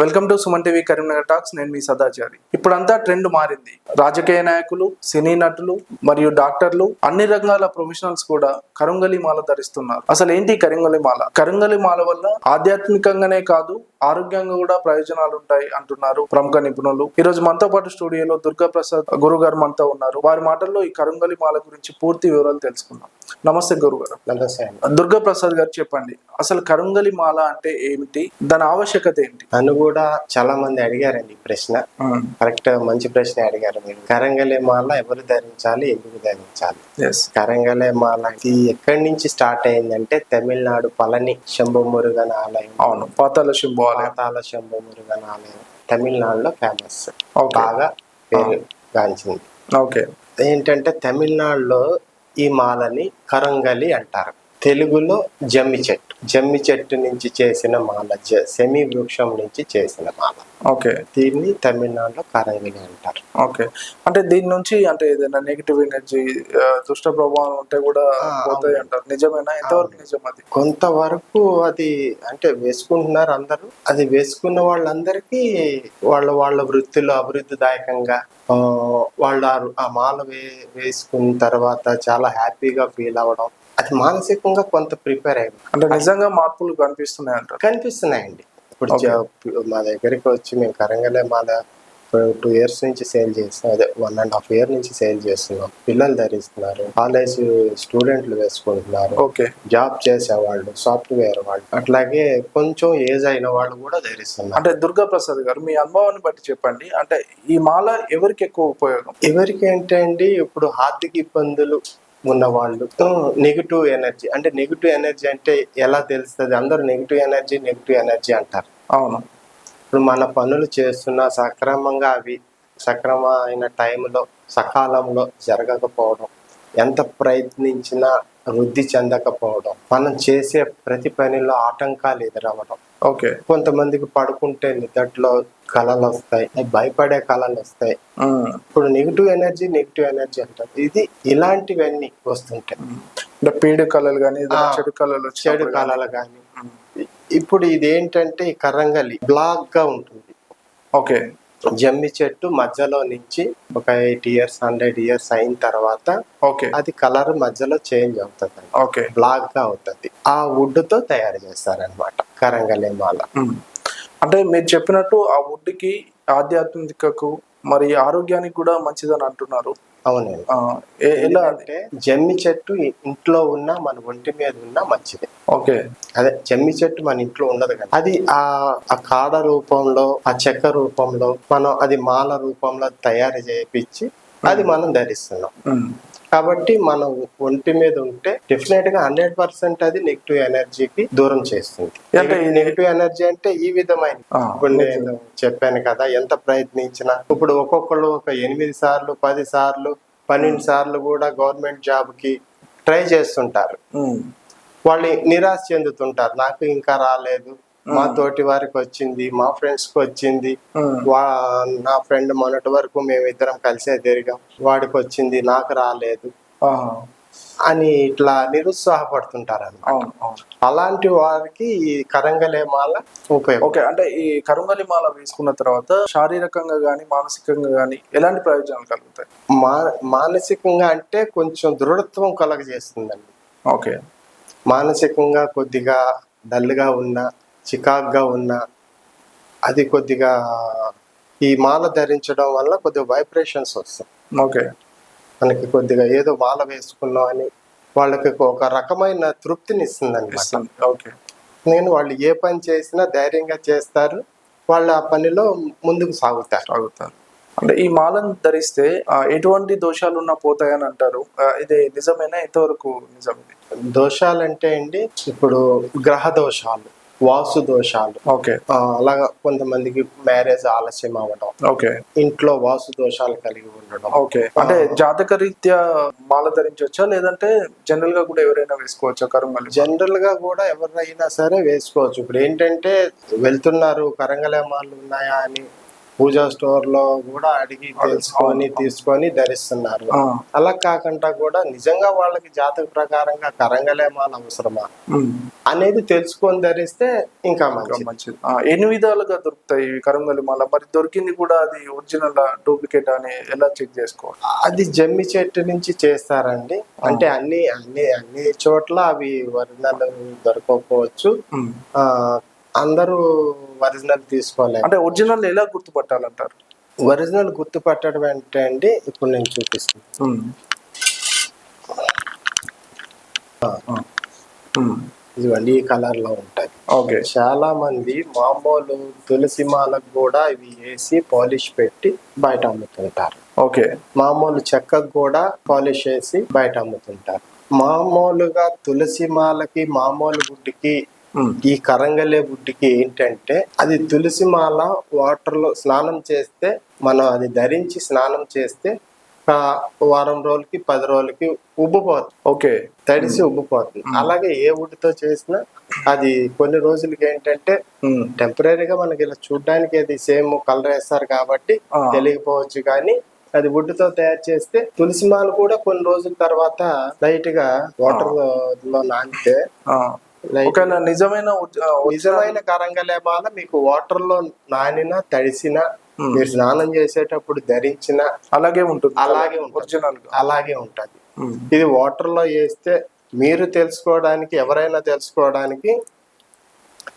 Welcome to Suman TV Karimnagar talks. నేను మీ సదాచారి. ఇప్పుడంతా ట్రెండ్ మారింది. రాజకీయ నాయకులు సినీ నటులు మరియు డాక్టర్లు అన్ని రంగాల ప్రొఫెషనల్స్ కూడా కరుంగలి మాల ధరిస్తున్నారు. అసలు ఏంటి కరుంగలి మాల కరుంగలి మాల వల్ల ఆధ్యాత్మికంగానే కాదు ఆరోగ్యంగా కూడా ప్రయోజనాలు ఉంటాయి అంటున్నారు ప్రముఖ నిపుణులు. ఈ రోజు మనతో పాటు స్టూడియోలో దుర్గా ప్రసాద్ గురువు గారు మనతో ఉన్నారు. వారి మాటల్లో ఈ కరుంగలి మాల గురించి పూర్తి వివరాలు తెలుసుకుందాం. నమస్తే గురువు గారు నమస్తే దుర్గా ప్రసాద్ గారు చెప్పండి. అసలు కరుంగలి మాల అంటే ఏమిటి? దాని ఆవశ్యకత ఏంటి? నన్ను కూడా చాలా మంది అడిగారండి ఈ ప్రశ్న. కరెక్ట్ మంచి ప్రశ్న అడిగారు మీరు. కరంగలే మాల ఎవరు ధరించాలి ఎందుకు ధరించాలి? కరంగలే మాల ఇది ఎక్కడి నుంచి స్టార్ట్ అయిందంటే తమిళనాడు పళని శంభు మురుగన్ ఆలయం. అవును పాతాల శంభు ఆలయం పాతాల శంభు మురుగన్ ఆలయం తమిళనాడులో ఫేమస్. బాగా పేరు గాంచింది. ఓకే ఏంటంటే తమిళనాడులో ఈ మాలని కరంగలి అంటారు. తెలుగులో జమ్మి చెట్టు. జమ్మి చెట్టు నుంచి చేసిన మాల సెమి వృక్షం నుంచి చేసిన మాల. ఓకే. దీన్ని తమిళనాడులో కరంగలి అంటారు. ఓకే. అంటే దీని నుంచి అంటే ఏదైనా నెగిటివ్ ఎనర్జీ దుష్ట ప్రభావం ఉంటే కూడా పోతాయి. అంటారు. నిజమేనా? ఎంతవరకు నిజం అది? కొంతవరకు అది అంటే వేసుకుంటున్నారు అందరూ. అది వేసుకున్న వాళ్ళందరికీ వాళ్ళ వాళ్ళ వృత్తిలో అభివృద్ధిదాయకంగా వాళ్ళు ఆ- ఆ మాల వే వేసుకున్న తర్వాత చాలా హ్యాపీగా ఫీల్ అవ్వడం అది మానసికంగా కొంత ప్రిపేర్ అయ్యింది అంటే నిజంగా మార్పులు కనిపిస్తున్నాయి అంటారు? కనిపిస్తున్నాయండి. ఇప్పుడు మా దగ్గరికి వచ్చి మేము కరంగలే మాల టూ ఇయర్స్ నుంచి సేల్ చేస్తున్నాం. అదే వన్ అండ్ హాఫ్ ఇయర్ నుంచి సేల్ చేస్తున్నాం. పిల్లలు ధరిస్తున్నారు. కాలేజ్ స్టూడెంట్లు వేసుకుంటున్నారు. ఓకే. జాబ్ చేసేవాళ్ళు సాఫ్ట్వేర్ వాళ్ళు. అట్లాగే కొంచెం ఏజ్ అయిన వాళ్ళు కూడా ధరిస్తున్నారు. అంటే దుర్గా ప్రసాద్ గారు మీ అనుభవాన్ని బట్టి చెప్పండి. అంటే ఈ మాల ఎవరికి ఎక్కువ ఉపయోగం? ఎవరికి ఏంటండి ఇప్పుడు ఆర్థిక ఇబ్బందులు ఉన్న వాళ్ళు నెగిటివ్ ఎనర్జీ అంటే నెగిటివ్ ఎనర్జీ అంటే ఎలా తెలుస్తుంది? అందరూ నెగిటివ్ ఎనర్జీ నెగిటివ్ ఎనర్జీ అంటారు. అవును. ఇప్పుడు మన పనులు చేస్తున్నా సక్రమంగా అవి సక్రమమైన టైంలో సకాలంలో జరగకపోవడం ఎంత ప్రయత్నించినా వృద్ధి చెందకపోవడం మనం చేసే ప్రతి పనిలో ఆటంకాలు ఎదురవ్వడం. ఓకే. కొంతమందికి పడుకుంటే నిద్రలో కళలు వస్తాయి భయపడే కళలు వస్తాయి. ఇప్పుడు నెగిటివ్ ఎనర్జీ నెగిటివ్ ఎనర్జీ అంటారు. ఇది ఇలాంటివన్నీ వస్తుంటాయి అంటే పీడు కళలు కానీ చెడు కళలు చెడు. కళలు కానీ ఇప్పుడు ఇది ఏంటంటే ఈ కరంగలి బ్లాక్గా ఉంటుంది. ఓకే. జమ్మి చెట్టు మధ్యలో నుంచి ఒక ఎయిట్ ఇయర్స్ హండ్రెడ్ ఇయర్స్ అయిన తర్వాత ఓకే. అది కలర్ మధ్యలో చేంజ్ అవుతుంది. ఓకే. బ్లాక్గా అవుతుంది. ఆ వుడ్తో తయారు చేస్తారనమాట కరంగలి మాల. ఉమ్. అంటే మీరు చెప్పినట్టు ఆ వుడ్కి ఆధ్యాత్మికకు మరి ఆరోగ్యానికి కూడా మంచిదని అంటున్నారు. అవునండి. ఎలా అంటే జమ్మి చెట్టు ఇంట్లో ఉన్న మన ఒంటి మీద ఉన్న మంచిది. ఓకే. అదే జమ్మి చెట్టు మన ఇంట్లో ఉండదు కదా. అది ఆ ఆ కాడ రూపంలో ఆ చెక్క రూపంలో మనం అది మాల రూపంలో తయారు చేయించి అది మనం ధరిస్తున్నాం. కాబట్టి మనం ఒంటి మీద ఉంటే డెఫినెట్గా హండ్రెడ్ పర్సెంట్ అది నెగిటివ్ ఎనర్జీకి దూరం చేస్తుంది. అంటే ఇది- నెగిటివ్ ఎనర్జీ అంటే ఈ విధమైన ఇప్పుడు నేను చెప్పాను కదా ఎంత ప్రయత్నించినా. ఇప్పుడు ఒక్కొక్కరు ఒక ఎనిమిది సార్లు పది సార్లు పన్నెండు సార్లు కూడా గవర్నమెంట్ జాబ్కి ట్రై చేస్తుంటారు. వాళ్ళు నిరాశ చెందుతుంటారు. నాకు ఇంకా రాలేదు మా తోటి వారికి వచ్చింది మా ఫ్రెండ్స్కి వచ్చింది నా ఫ్రెండ్ మొన్నటి వరకు మేము ఇద్దరం కలిసే తిరిగాం. వాడికి వచ్చింది నాకు రాలేదు. అని ఇట్లా నిరుత్సాహపడుతుంటారు అలాంటి వారికి ఈ కరంగలే మాల ఉపయోగం. ఓకే అంటే ఈ కరుంగలి మాల వేసుకున్న తర్వాత శారీరకంగా గానీ మానసికంగా గానీ ఎలాంటి ప్రయోజనాలు కలుగుతాయి? మా మానసికంగా అంటే కొంచెం దృఢత్వం కలగజేస్తుందండి. ఓకే. మానసికంగా కొద్దిగా డల్గా ఉన్న చికాగ్గా ఉన్న అది కొద్దిగా ఈ మాల ధరించడం వల్ల కొద్దిగా వైబ్రేషన్స్ వస్తాయి. ఓకే. మనకి కొద్దిగా ఏదో మాల వేసుకున్నాం అని వాళ్ళకి ఒక రకమైన తృప్తిని ఇస్తుంది. అనమాట ఓకే. నేను వాళ్ళు ఏ పని చేసినా ధైర్యంగా చేస్తారు. వాళ్ళు ఆ పనిలో ముందుకు సాగుతారు. సాగుతారు. అంటే ఈ మాలను ధరిస్తే ఎటువంటి దోషాలు ఉన్నా పోతాయని అంటారు. ఇది నిజమేనా? ఎంతవరకు నిజం దోషాలంటే అండి ఇప్పుడు గ్రహ దోషాలు వాసు దోషాలు ఓకే అలాగా కొంతమందికి మ్యారేజ్ ఆలస్యం అవ్వడం ఓకే. ఇంట్లో వాసు దోషాలు కలిగి ఉండడం ఓకే. అంటే జాతక రీత్యా మాల ధరించవచ్చా లేదంటే జనరల్గా కూడా ఎవరైనా వేసుకోవచ్చా కరుంగలి జనరల్గా కూడా ఎవరైనా సరే వేసుకోవచ్చు. ఇప్పుడు ఏంటంటే వెళ్తున్నారు కరంగలేమాలు ఉన్నాయా అని పూజా స్టోర్లో కూడా అడిగి తెలుసుకొని తీసుకొని ధరిస్తున్నారు. అలా కాకుండా కూడా నిజంగా వాళ్ళకి జాతక ప్రకారంగా కరంగలేమాల అవసరమా? అనేది తెలుసుకొని ధరిస్తే ఇంకా మంచిది. ఎన్ని విధాలుగా దొరుకుతాయి ఈ కరంగలి మాల మరి దొరికింది కూడా అది ఒరిజినల్ డూప్లికేట్ అని ఎలా చెక్ చేసుకోవాలి? అది జమ్మి చెట్టు నుంచి చేస్తారండి. అంటే అన్ని అన్ని అన్ని చోట్ల అవి ఒరిజినల్ దొరకకపోవచ్చు. అందరూ ఒరిజినల్ తీసుకోలేము అంటే ఒరిజినల్ ఎలా గుర్తుపట్టాలంటారు? ఒరిజినల్ గుర్తుపట్టడం అంటే అండి ఇప్పుడు నేను చూపిస్తాను. ఇదిగోండి ఈ కలర్లో ఉంటాయి. ఓకే. చాలా మంది మామూలు తులసి మాలకు కూడా ఇవి వేసి పాలిష్ పెట్టి బయట అమ్ముతుంటారు. ఓకే. మామూలు చెక్కకు కూడా పాలిష్ వేసి బయట అమ్ముతుంటారు. మామూలుగా తులసి మాలకి మామూలు గుడ్డికి. ఈ కరంగలే బుడ్డికి ఏంటంటే అది తులసి మాల వాటర్లో స్నానం చేస్తే మనం అది ధరించి స్నానం చేస్తే ఆ వారం రోజులకి పది రోజులకి ఉబ్బిపోతుంది. ఓకే. తడిసి ఉబ్బిపోతుంది. అలాగే ఏ వుడ్తో చేసినా అది కొన్ని రోజులకి ఏంటంటే. టెంపరీగా మనకి ఇలా చూడడానికి అది సేమ్ కలర్ వేస్తారు కాబట్టి. తెలియకపోవచ్చు కానీ అది wood తో తయారు చేస్తే తులసి మాల కూడా కొన్ని రోజుల తర్వాత లైట్గా వాటర్లో నానితే ఒకవేళ నిజమైన నిజమైన కరంగలేమాల మీకు వాటర్లో నానిన తడిసిన Hmm. మీరు స్నానం చేసేటప్పుడు ధరించిన అలాగే ఉంటుంది. అలాగే. ఒరిజినల్ అలాగే ఉంటది. ఉమ్. ఇది వాటర్లో వేస్తే మీరు తెలుసుకోవడానికి ఎవరైనా తెలుసుకోవడానికి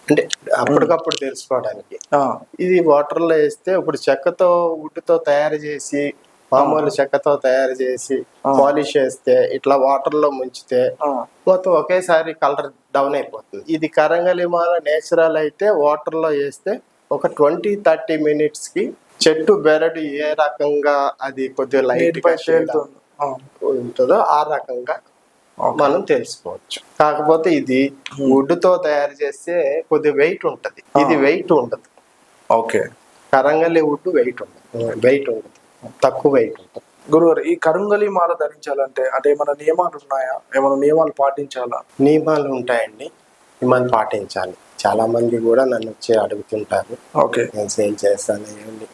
అంటే అప్పటికప్పుడు తెలుసుకోవడానికి. ఆ, ఇది వాటర్లో వేస్తే ఇప్పుడు చెక్కతో వుడ్తో తయారు చేసి మామూలు చెక్కతో తయారు చేసి పాలిష్ వేస్తే ఇట్లా వాటర్లో ముంచితే మొత్తం ఒకేసారి కలర్ డౌన్ అయిపోతుంది. ఇది కరంగలిమాల నేచురల్ అయితే వాటర్లో వేస్తే ఒక ట్వంటీ థర్టీ మినిట్స్కి చెట్టు బెరడు ఏ రకంగా అది కొద్దిగా లైట్ ఉంటుందో ఆ రకంగా. మనం తెలుసుకోవచ్చు. కాకపోతే ఇది wood తో తయారు చేస్తే కొద్ది వెయిట్ ఉంటది. ఇది వెయిట్ ఉండదు. ఓకే. కరంగలి వుడ్ వెయిట్ ఉండదు. వెయిట్ ఉండదు. తక్కువ వెయిట్ ఉంటుంది గురుగారు ఈ కరుంగలి మాల ధరించాలంటే అంటే ఏమైనా నియమాలు ఉన్నాయా? ఏమైనా నియమాలు పాటించాలా? నియమాలు ఉంటాయండి. నియమాలు పాటించాలి. చాలా మంది కూడా నన్ను వచ్చి అడుగుతుంటారు. ఓకే. నేను సేల్ చేస్తాను ఏమండి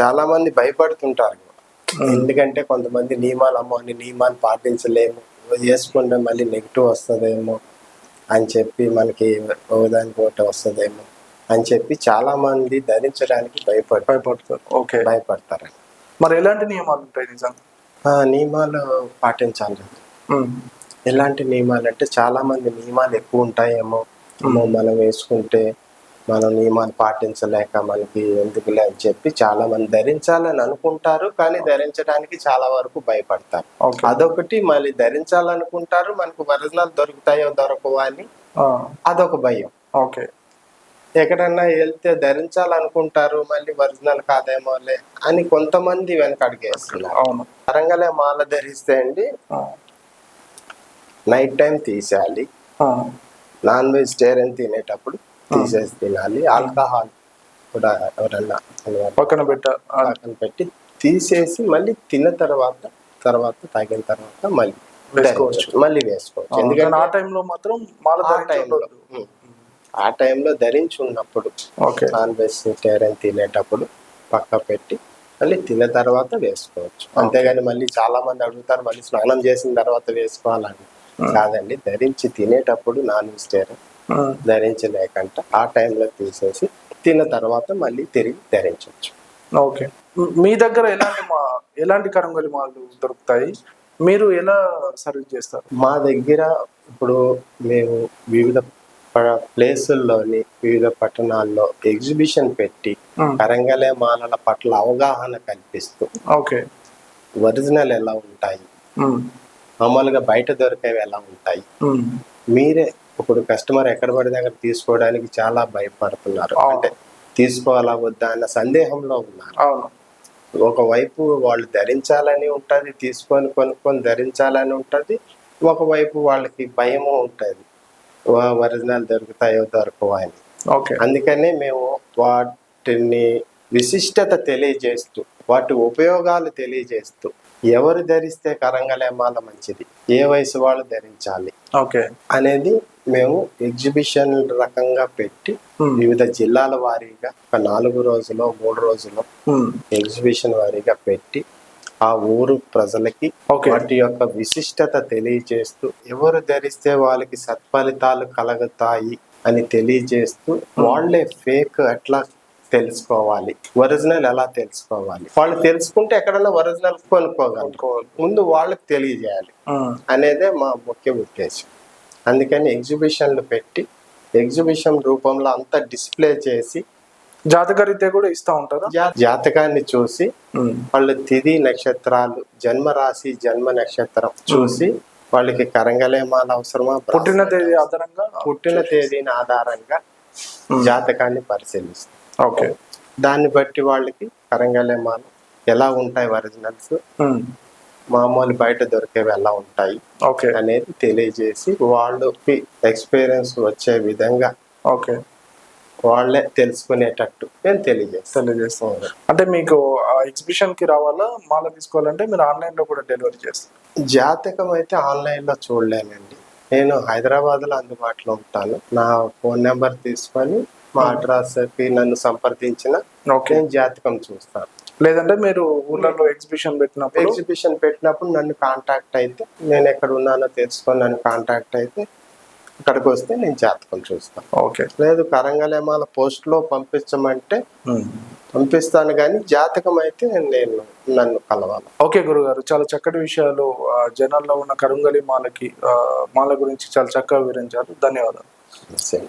చాలా మంది భయపడుతుంటారు. ఎందుకంటే కొంతమంది నియమాలు అమ్మో అని నియమాలు పాటించలేము. చేసుకుంటే మళ్ళీ నెగిటివ్ వస్తుందేమో అని చెప్పి మనకి ఒకదానికి ఒకటి వస్తుందేమో. అని చెప్పి చాలా మంది ధరించడానికి భయపడ భయపడతారు. ఓకే. భయపడతారు. మరి ఎలాంటి నియమాలు ఉంటాయి నిజంగా నియమాలు పాటించాలి. ఎలాంటి నియమాలు అంటే చాలా మంది నియమాలు ఎక్కువ ఉంటాయేమో. మనం వేసుకుంటే మనం నియమాలు పాటించలేక మనకి ఎందుకులే అని చెప్పి చాలా మంది ధరించాలని అనుకుంటారు. కానీ ధరించడానికి చాలా వరకు భయపడతారు. అదొకటి మళ్ళీ ధరించాలనుకుంటారు. మనకు ఒరిజినల్ దొరుకుతాయో దొరకవా అని అదొక భయం. ఓకే. ఎక్కడన్నా వెళ్తే ధరించాలనుకుంటారు మళ్ళీ ఒరిజినల్ కాదేమోలే అని కొంతమంది వెనక అడిగేస్తున్నారు అవును. వరంగలే మాల ధరిస్తే అండి నైట్ టైం తీసేయాలి. నాన్ వెజిటేరియన్ తినేటప్పుడు తీసేసి తినాలి. ఆల్కహాల్ కూడా ఎవరన్నా. పక్కన పెట్ట పక్కన పెట్టి తీసేసి మళ్ళీ తిన్న తర్వాత తర్వాత తాగిన తర్వాత మళ్ళీ. మళ్ళీ వేసుకోవచ్చు. ఎందుకంటే ఆ టైంలో మాత్రం మాల టైంలో. ఆ టైంలో ధరించి ఉన్నప్పుడు ఓకే. నాన్ వెజిటేరియన్ తినేటప్పుడు పక్క పెట్టి మళ్ళీ తిన్న తర్వాత వేసుకోవచ్చు. అంతేగాని మళ్ళీ చాలా మంది అడుగుతారు మళ్ళీ స్నానం చేసిన తర్వాత వేసుకోవాలని. కాదండి ధరించి తినేటప్పుడు నాన్ వెజిటేరియన్. ధరించలేకంట. ఆ టైంలో తీసేసి తిన్న తర్వాత మళ్ళీ తిరిగి ధరించవచ్చు. ఓకే. మ్- దగ్గర ఎలాంటి మా ఎలాంటి కరంగలి మాలు దొరుకుతాయి? మీరు ఎలా సర్వీస్ చేస్తారు? మా దగ్గర ఇప్పుడు మేము వివిధ ప్లేసుల్లోని వివిధ పట్టణాల్లో ఎగ్జిబిషన్ పెట్టి. కరంగలే మాలల పట్ల అవగాహన కల్పిస్తూ ఓకే ఒరిజినల్ ఎలా ఉంటాయి. మామూలుగా బయట దొరికేవి ఎలా ఉంటాయి. మీరే ఇప్పుడు కస్టమర్ ఎక్కడ పడితే అక్కడ తీసుకోవడానికి చాలా భయపడుతున్నారు. అంటే తీసుకోవాలా వద్దా అన్న సందేహంలో ఉన్నారు ఒకవైపు వాళ్ళు ధరించాలని ఉంటది తీసుకొని కొనుక్కొని ధరించాలని ఉంటది ఒకవైపు వాళ్ళకి భయము ఉంటది ఒరిజినల్ దొరుకుతాయో దొరకవో అని. ఓకే. అందుకనే మేము వాటిని విశిష్టత తెలియజేస్తూ వాటి ఉపయోగాలు తెలియజేస్తూ ఎవరు ధరిస్తే కరంగలేమాల మంచిది ఏ వయసు వాళ్ళు ధరించాలి ఓకే. అనేది మేము ఎగ్జిబిషన్ రకంగా పెట్టి. వివిధ జిల్లాల వారీగా ఒక నాలుగు రోజులు మూడు రోజులు ఎగ్జిబిషన్ వారీగా పెట్టి ఆ ఊరు ప్రజలకి. వాటి యొక్క విశిష్టత తెలియజేస్తూ ఎవరు ధరిస్తే వాళ్ళకి సత్ఫలితాలు కలుగుతాయి అని తెలియజేస్తూ వాళ్ళే ఫేక్ ఎట్లా తెలుసుకోవాలి? ఒరిజినల్ ఎలా తెలుసుకోవాలి? వాళ్ళు తెలుసుకుంటే ఎక్కడన్నా ఒరిజినల్ కొనుక్కోగలరు. ముందు వాళ్ళకి తెలియజేయాలి ఉమ్, అనేదే మా ముఖ్య ఉద్దేశం. అందుకని ఎగ్జిబిషన్లు పెట్టి ఎగ్జిబిషన్ రూపంలో అంతా డిస్ప్లే చేసి జాతక రీత్యా కూడా ఇస్తా ఉంటారా? జాతకాన్ని చూసి వాళ్ళ తిథి నక్షత్రాలు జన్మ రాశి జన్మ నక్షత్రం చూసి వాళ్ళకి కరంగలేమాల అవసరమా? పుట్టిన తేదీ ఆధారంగా? పుట్టిన తేదీని ఆధారంగా జాతకాన్ని పరిశీలిస్తాం. ఓకే. దాన్ని బట్టి వాళ్ళకి కరంగలేమాలు ఎలా ఉంటాయి ఒరిజినల్స్? మామూలు బయట దొరికేవి ఎలా ఉంటాయి? ఓకే. అనేది తెలియజేసి వాళ్ళకి ఎక్స్పీరియన్స్ వచ్చే విధంగా ఓకే. వాళ్ళే తెలుసుకునేటట్టు నేను తెలియజేస్తాను తెలియజేస్తాం అంటే మీకు ఆ ఎగ్జిబిషన్కి రావాలా? మాల తీసుకోవాలంటే మీరు ఆన్లైన్లో కూడా డెలివరీ చేస్తారు. జాతకం అయితే ఆన్లైన్లో చూడలేనండి. నేను హైదరాబాద్లో అందుబాటులో ఉంటాను. నా ఫోన్ నెంబర్ తీసుకొని మా అడ్రస్కి నన్ను సంప్రదించిన ఓకే నేను జాతకం చూస్తాను. లేదంటే మీరు ఊర్లలో ఎగ్జిబిషన్ పెట్టినప్పుడు? ఎగ్జిబిషన్ పెట్టినప్పుడు నన్ను కాంటాక్ట్ అయితే నేను ఎక్కడ ఉన్నానో తెలుసుకొని నన్ను కాంటాక్ట్ అయితే అక్కడికి వస్తే నేను జాతకం చూస్తాను ఓకే. లేదు కరంగలేమాల పోస్ట్లో పంపించమంటే ఉమ్. పంపిస్తాను కానీ జాతకం అయితే నేను నన్ను కలవాలి. ఓకే గురుగారు చాలా చక్కటి విషయాలు జనాల్లో ఉన్న కరుంగలి మాలకి ఆ, మాల గురించి చాలా చక్కగా వివరించారు. ధన్యవాదాలు. సరే